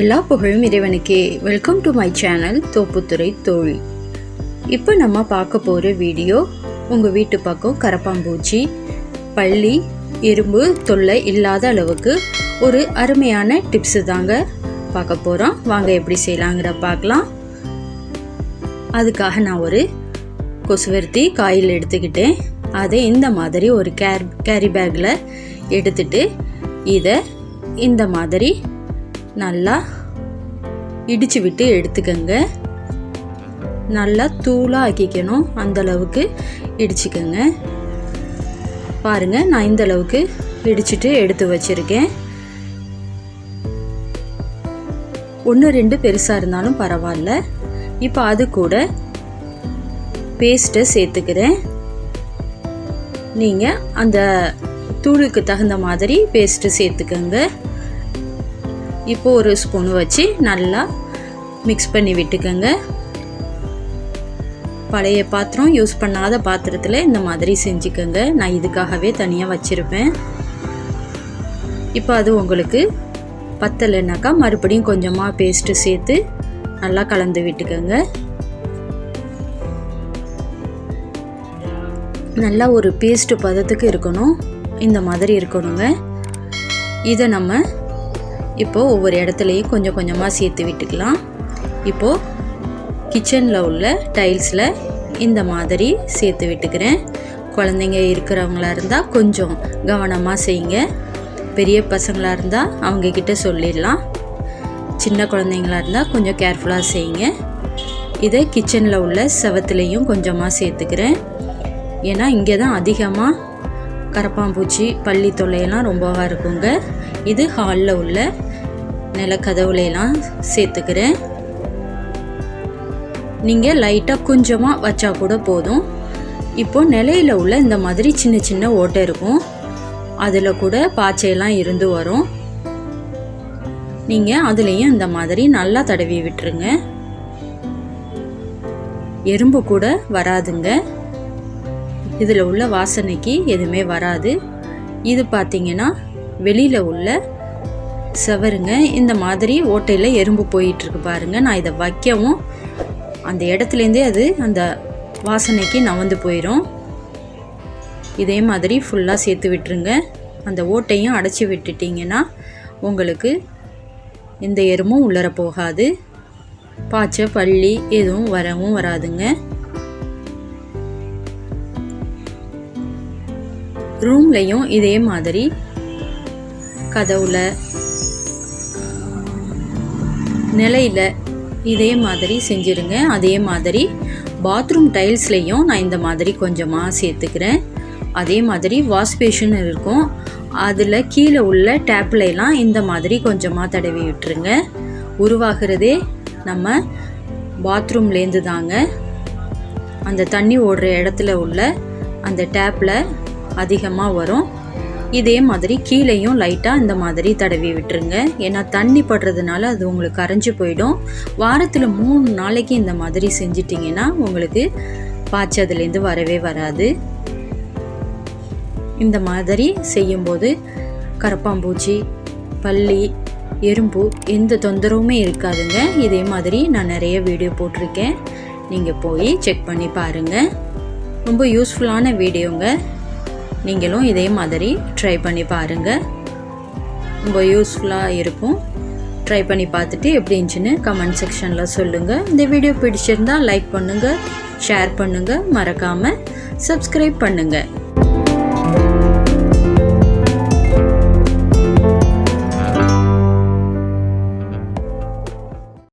எல்லா புகழும் இறைவனுக்கே. Welcome to my channel Thopputhurai Thozhi இப்போ நம்ம பார்க்க போகிற வீடியோ உங்கள் வீட்டு பக்கம் கரப்பாம்பூச்சி பள்ளி எறும்பு தொல்லை இல்லாத அளவுக்கு ஒரு அருமையான டிப்ஸு தாங்க பார்க்க போகிறோம் வாங்க எப்படி செய்யலாங்கிற பார்க்கலாம். அதுக்காக நான் ஒரு கொசுவர்த்தி காயில் எடுத்துக்கிட்டேன். அதை இந்த மாதிரி ஒரு கேர் கேரி பேக்கில் எடுத்துட்டு இதை இந்த மாதிரி நல்லா இடித்து விட்டு எடுத்துக்கோங்க. நல்லா தூளாக ஆக்கிக்கணும் அந்தளவுக்கு இடிச்சுக்கோங்க. பாருங்கள் நான் இந்த அளவுக்கு இடிச்சிட்டு எடுத்து வச்சுருக்கேன். ஒன்று ரெண்டு பெருசாக இருந்தாலும் பரவாயில்ல. இப்போ அது கூட பேஸ்ட்டை சேர்த்துக்கிறேன். நீங்கள் அந்த தூளுக்கு தகுந்த மாதிரி பேஸ்ட்டு சேர்த்துக்கோங்க. இப்போ ஒரு ஸ்பூன் வச்சு நல்லா மிக்ஸ் பண்ணி விட்டுக்கோங்க. பழைய பாத்திரம் யூஸ் பண்ணாத பாத்திரத்தில் இந்த மாதிரி செஞ்சுக்கோங்க. நான் இதுக்காகவே தனியாக வச்சுருப்பேன். இப்போ அது உங்களுக்கு பத்தலைனாக்கா மறுபடியும் கொஞ்சமாக பேஸ்ட்டு சேர்த்து நல்லா கலந்து விட்டுக்கோங்க. நல்லா ஒரு பேஸ்ட்டு பதத்துக்கு இருக்கணும். இந்த மாதிரி இருக்கணுங்க. இதை நம்ம இப்போது ஒவ்வொரு இடத்துலையும் கொஞ்சம் கொஞ்சமாக சேர்த்து விட்டுக்கலாம். இப்போது கிச்சனில் உள்ள டைல்ஸில் இந்த மாதிரி சேர்த்து விட்டுக்கிறேன். குழந்தைங்க இருக்கிறவங்களா இருந்தால் கொஞ்சம் கவனமாக செய்யுங்க. பெரிய பசங்களாக இருந்தால் அவங்கக்கிட்ட சொல்லிடலாம். சின்ன குழந்தைங்களா இருந்தால் கொஞ்சம் கேர்ஃபுல்லாக செய்யுங்க. இதை கிச்சனில் உள்ள செவத்துலேயும் கொஞ்சமாக சேர்த்துக்கிறேன். ஏன்னா இங்கே தான் அதிகமாக கரப்பாம்பூச்சி பள்ளி தொல்லையெல்லாம் ரொம்பவாக இருக்குங்க. இது ஹாலில் உள்ள நிலக்கதவுலையெல்லாம் சேர்த்துக்கிறேன். நீங்கள் லைட்டாக கொஞ்சமாக வச்சா கூட போதும். இப்போ நிலையில் உள்ள இந்த மாதிரி சின்ன சின்ன ஓட்டை இருக்கும். அதில் கூட பாய்ச்சையெல்லாம் இருந்து வரும். நீங்கள் அதுலேயும் இந்த மாதிரி நல்லா தடவி விட்டுருங்க. எறும்பு கூட வராதுங்க. இதில் உள்ள வாசனைக்கு எதுவுமே வராது. இது பார்த்திங்கன்னா வெளியில் உள்ள செவருங்க. இந்த மாதிரி ஓட்டையில் எறும்பு போயிட்டுருக்கு பாருங்கள் நான் இதை வைக்கவும் அந்த இடத்துலேருந்தே அது அந்த வாசனைக்கு நவந்து போயிடும் இதே மாதிரி ஃபுல்லாக சேர்த்து விட்டுருங்க. அந்த ஓட்டையும் அடைச்சி விட்டுட்டிங்கன்னா உங்களுக்கு எந்த எறும்பும் உள்ளர போகாது. பாய்ச்ச பள்ளி எதுவும் வரவும் வராதுங்க. ரூம்லையும் இதே மாதிரி கதவுல நிலையில் இதே மாதிரி செஞ்சுருங்க. அதே மாதிரி பாத்ரூம் டைல்ஸ்லேயும் நான் இந்த மாதிரி கொஞ்சமாக சேர்த்துக்கிறேன். அதே மாதிரி வாஷ் பேஷன் இருக்கும். அதில் கீழே உள்ள டேப்லையெல்லாம் இந்த மாதிரி கொஞ்சமாக தடவி விட்டுருங்க. உருவாகிறதே நம்ம பாத்ரூம்லேருந்து தாங்க. அந்த தண்ணி ஓடுற இடத்துல உள்ள அந்த டேப்பில் அதிகமாக வரும். இதே மாதிரி கீழேயும் லைட்டாக இந்த மாதிரி தடவி விட்டுருங்க. ஏன்னா தண்ணி படுறதுனால அது உங்களுக்கு கரைஞ்சி போயிடும். வாரத்தில் மூணு நாளைக்கு இந்த மாதிரி செஞ்சிட்டிங்கன்னா உங்களுக்கு பாய்ச்சதுலேருந்து வரவே வராது. இந்த மாதிரி செய்யும்போது கரப்பாம்பூச்சி பள்ளி எறும்பு எந்த தொந்தரவுமே இருக்காதுங்க. இதே மாதிரி நான் நிறைய வீடியோ போட்டிருக்கேன். நீங்கள் போய் செக் பண்ணி பாருங்கள் ரொம்ப யூஸ்ஃபுல்லான வீடியோங்க. நீங்களும் இதே மாதிரி ட்ரை பண்ணி பாருங்கள் ரொம்ப யூஸ்ஃபுல்லாக இருக்கும். ட்ரை பண்ணி பார்த்துட்டு எப்படி இருந்துச்சுன்னு கமெண்ட் செக்ஷனில் சொல்லுங்கள் இந்த வீடியோ பிடிச்சிருந்தால் லைக் பண்ணுங்கள் ஷேர் பண்ணுங்கள் மறக்காமல் சப்ஸ்கிரைப் பண்ணுங்கள்